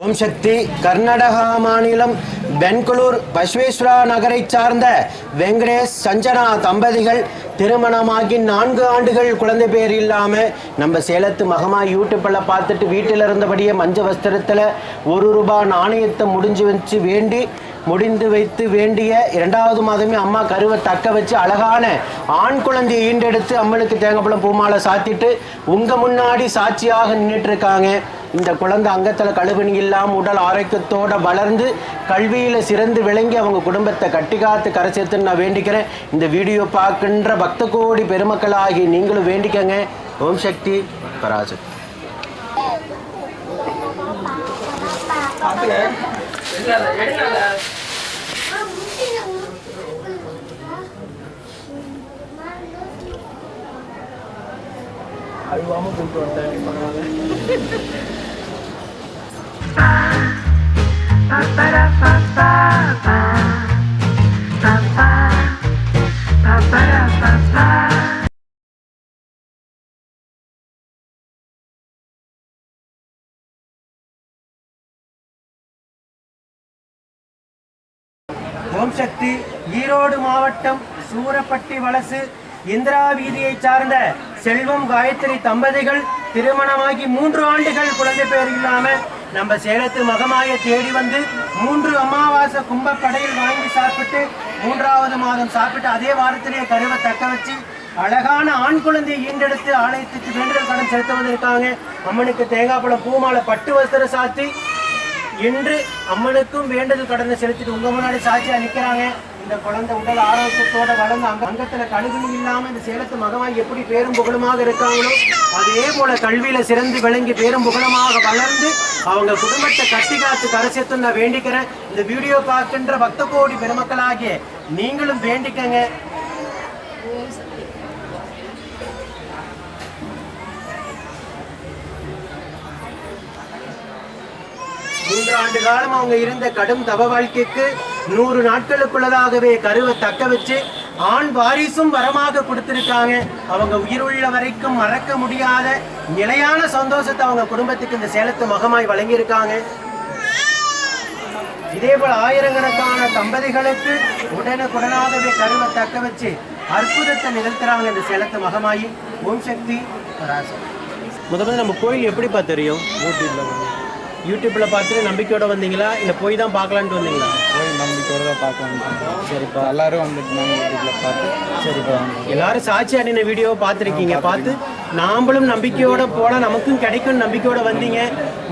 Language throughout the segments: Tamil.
ஓம் சக்தி. கர்நாடகா மாநிலம் பெங்களூர் பஸ்வேஸ்வரா நகரை சார்ந்த வெங்கடேஷ் சஞ்சனா தம்பதிகள் திருமணமாகி நான்கு ஆண்டுகள் குழந்தை பேர் இல்லாமல் நம்ம சேலத்து மகமா யூடியூப்பில் பார்த்துட்டு வீட்டில் இருந்தபடியே மஞ்ச வஸ்திரத்தில் ஒரு ரூபாய் நாணயத்தை முடிஞ்சு வச்சு வேண்டி முடிந்து வைத்து வேண்டிய இரண்டாவது மாதமே அம்மா கருவை தக்க வச்சு அழகான ஆண் குழந்தையை ஈண்டெடுத்து அம்மனுக்கு தேங்காய்பழம் பூமாலை சாத்திட்டு உங்க முன்னாடி சாட்சியாக நின்றுட்டு இருக்காங்க இந்த குழந்தை அங்கத்தில் கழுவணி இல்லாமல் உடல் ஆரோக்கியத்தோடு வளர்ந்து கல்வியில் சிறந்து விளங்கி அவங்க குடும்பத்தை கட்டி காத்து கரை சேர்த்துன்னு நான் வேண்டிக்கிறேன். இந்த வீடியோ பார்க்கின்ற பக்த கோடி பெருமக்களாகி நீங்களும் வேண்டிக்கங்க. ஓம் சக்தி பராசக்தி. அழுவாம கூப்பிட்டு வந்தேன் பரவாயில்ல ஓம் சக்தி ஈரோடு மாவட்டம் சூரப்பட்டி வலசு இந்திரா வீதியை சார்ந்த செல்வம் காயத்ரி தம்பதிகள் திருமணமாகி மூன்று ஆண்டுகள் குழந்தை பேர் இல்லாம நம்ம சேலத்து மகமாய தேடி வந்து மூன்று அமாவாசை கும்பப்படையில் வாங்கி சாப்பிட்டு மூன்றாவது மாதம் சாப்பிட்டு அதே வாரத்திலேயே கருவை தக்க வச்சு அழகான ஆண் குழந்தையை ஈண்டெடுத்து ஆலயத்துக்கு வேண்டுதல் கடன் செலுத்த வந்திருக்காங்க அம்மனுக்கு தேங்காய் பழம் பூமாலை பட்டு வஸ்திரம் சாத்தி இன்று அம்மனுக்கும் வேண்டது கடனை செலுத்திட்டு உங்க முன்னாடி சாட்சியா நிக்கிறாங்க. இந்த குழந்தை உடல் ஆரோக்கியத்தோட வளர்ந்து அங்க அங்கத்துல கழுகுனி இல்லாம இந்த சேலத்து மகமாய் எப்படி பேரும் புகழுமாக இருக்காங்களோ அதே போல கல்வியில சிறந்து விளங்கி பேரும் புகழமாக வளர்ந்து அவங்க குடும்பத்தை கட்டி காத்து கரைசத்து நான் வேண்டிக்கிறேன். இந்த வீடியோ பார்க்கின்ற பக்த கோடி பெருமக்களாகிய நீங்களும் வேண்டிக்கங்க மூன்று ஆண்டு காலம் அவங்க இருந்த கடும் தவ வாழ்க்கைக்கு நூறு நாட்களுக்குள்ளதாகவே கருவை தக்க வச்சு ஆண் வாரிசும் வரமாக கொடுத்திருக்காங்க. அவங்க உயிருள்ள வரைக்கும் மறக்க முடியாத நிலையான சந்தோஷத்தை அவங்க குடும்பத்துக்கு இந்த சேலத்து மகமாய் வழங்கியிருக்காங்க. இதே போல ஆயிரக்கணக்கான தம்பதிகளுக்கு உடனுக்குடனாகவே கருவை தக்க வச்சு அற்புதத்தை நிகழ்த்துறாங்க இந்த சேலத்து மகமாயி. ஓம் சக்தி பராசக்தி. முதல்ல நம்ம கோயில் எப்படிப்பா தெரியும்? யூடியூப்ல வந்து யூடியூப்ல பார்த்துட்டு நம்பிக்கையோட வந்தீங்களா? இல்ல போய் தான் பார்க்கலான்ட்டு வந்தீங்களா? போய் நம்பிக்கையோட தான் பார்க்கலாம் சரிப்பா. எல்லாரும் வந்துட்டு யூடியூப்ல பார்த்து சரிப்பா. எல்லாரும் சாட்சி அணின வீடியோ பார்த்துருக்கீங்க. பார்த்து நாமளும் நம்பிக்கையோட போனால் நமக்கும் கிடைக்கும் நம்பிக்கையோட வந்தீங்க.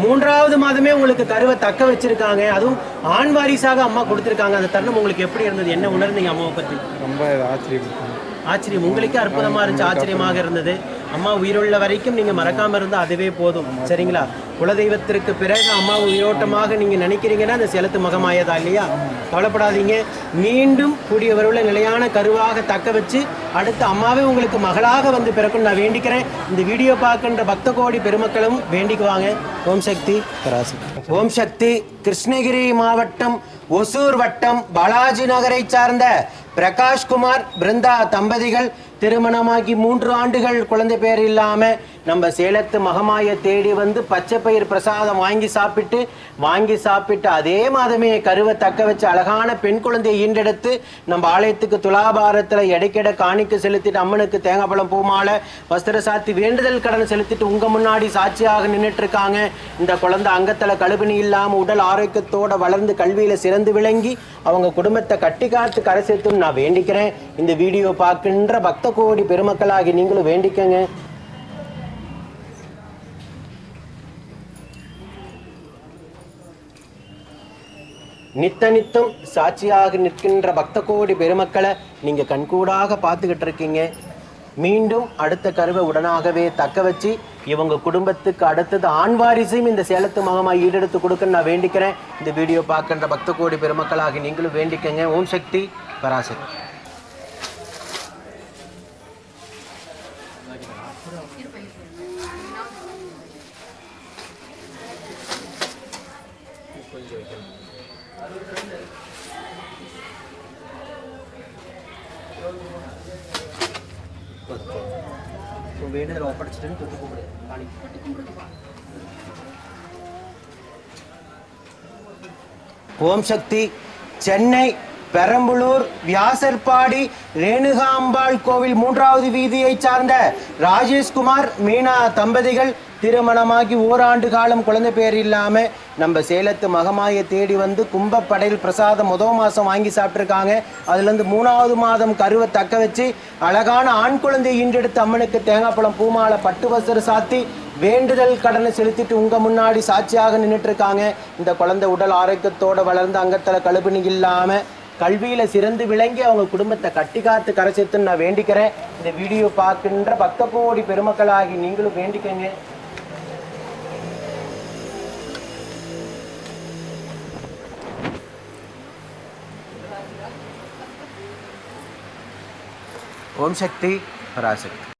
மூன்றாவது மாதமே உங்களுக்கு கருவை தக்க வச்சிருக்காங்க. அதுவும் ஆண் வாரிசாக அம்மா கொடுத்துருக்காங்க. அந்த தருணம் உங்களுக்கு எப்படி இருந்தது? என்ன உணர்ந்தீங்க அம்மாவை பற்றி ரொம்ப ஆச்சரியப்பட்டேன். ஆச்சரியம். உங்களுக்கே அற்புதமா இருந்துச்சு ஆச்சரியமாக இருந்தது. அம்மா உயிருள்ள வரைக்கும் நீங்க மறக்காம இருந்தா அதுவே போதும். சரிங்களா? குலதெய்வத்திற்கு பிறகு அம்மா உயிரோட்டமாக நீங்க நினைக்கிறீங்கன்னா அந்த செலுத்து மகமாயதா இல்லையா? கவலைப்படாதீங்க. மீண்டும் கூடிய வரவுள்ள நிலையான கருவாக தக்க வச்சு அடுத்து அம்மாவே உங்களுக்கு மகளாக வந்து பிறக்கும் நான் வேண்டிக்கிறேன். இந்த வீடியோ பார்க்கின்ற பக்த கோடி பெருமக்களும் வேண்டிக்குவாங்க. ஓம் சக்தி பராசக்தி ஓம் சக்தி கிருஷ்ணகிரி மாவட்டம் ஒசூர் வட்டம் பாலாஜி நகரை சார்ந்த பிரகாஷ்குமார் பிருந்தா தம்பதிகள் திருமணமாகி மூன்று ஆண்டுகள் குழந்தை பேர் இல்லாமல் நம்ம சேலத்து மகமாயை தேடி வந்து பச்சை பயிர் பிரசாதம் வாங்கி சாப்பிட்டு வாங்கி சாப்பிட்டு அதே மாதமே கருவை தக்க வச்சு அழகான பெண் குழந்தையை ஈண்டெடுத்து நம்ம ஆலயத்துக்கு துலாபாரத்தில் எடைக்கெட காணிக்கு செலுத்திட்டு அம்மனுக்கு தேங்காய் பழம் பூமாலை வஸ்திர சாத்தி வேண்டுதல் கடன் செலுத்திட்டு உங்கள் முன்னாடி சாட்சியாக நின்றுட்டு இருக்காங்க இந்த குழந்தை அங்கத்தில் கழுவினி இல்லாமல் உடல் ஆரோக்கியத்தோடு வளர்ந்து கல்வியில் சிறந்து விளங்கி அவங்க குடும்பத்தை கட்டி காத்து கரை சேர்த்துன்னு நான் வேண்டிக்கிறேன். இந்த வீடியோ பார்க்கின்ற பக்த கோடி பெருமக்களாகி நீங்களும் வேண்டிக்கங்க. நித்த நித்தம் சாட்சியாக நிற்கின்ற பக்த கோடி பெருமக்களை நீங்க கண்கூடாக பார்த்துக்கிட்டு இருக்கீங்க மீண்டும் அடுத்த கருவை உடனாகவே தக்க வச்சு இவங்க குடும்பத்துக்கு அடுத்தது ஆண் வாரிசையும் இந்த சேலத்து மகமாக ஈடெடுத்து கொடுக்க நான் வேண்டிக்கிறேன். இந்த வீடியோ பார்க்கின்ற பக்த கோடி பெருமக்களாகி நீங்களும் வேண்டிக்கங்க. ஓம் சக்தி பராசக்தி. உன் வேண்டுதலை ஒப்படைச்சிட்டுன்னு தொட்டு கூப்பிடு காணிக்கு ஓம் சக்தி சென்னை பெரம்பலூர் வியாசர்பாடி ரேணுகாம்பாள் கோவில் மூன்றாவது வீதியை சார்ந்த ராஜேஷ்குமார் மீனா தம்பதிகள் திருமணமாகி ஓராண்டு காலம் குழந்தை பேர் இல்லாமல் நம்ம சேலத்து மகமாயை தேடி வந்து கும்பப்படையில் பிரசாதம் முதல் மாதம் வாங்கி சாப்பிட்ருக்காங்க அதுலேருந்து மூணாவது மாதம் கருவை தக்க வச்சு அழகான ஆண் குழந்தை ஈன்றெடுத்து அம்மனுக்கு தேங்காய் பழம் பூமாலை பட்டு வஸ்திரம் சாத்தி வேண்டுதல் கடனை செலுத்திட்டு உங்கள் முன்னாடி சாட்சியாக நின்றுட்டு இருக்காங்க. இந்த குழந்தை உடல் ஆரோக்கியத்தோடு வளர்ந்து அங்கத்தில் கழுபிணி இல்லாமல் கல்வியில் சிறந்து விளங்கி அவங்க குடும்பத்தை கட்டி காத்து கரை சேர்த்துன்னு நான் வேண்டிக்கிறேன். இந்த வீடியோ பார்க்கின்ற பக்த கோடி பெருமக்களாகி நீங்களும் வேண்டிக்கங்க. ஓம் சக்தி பராசக்தி.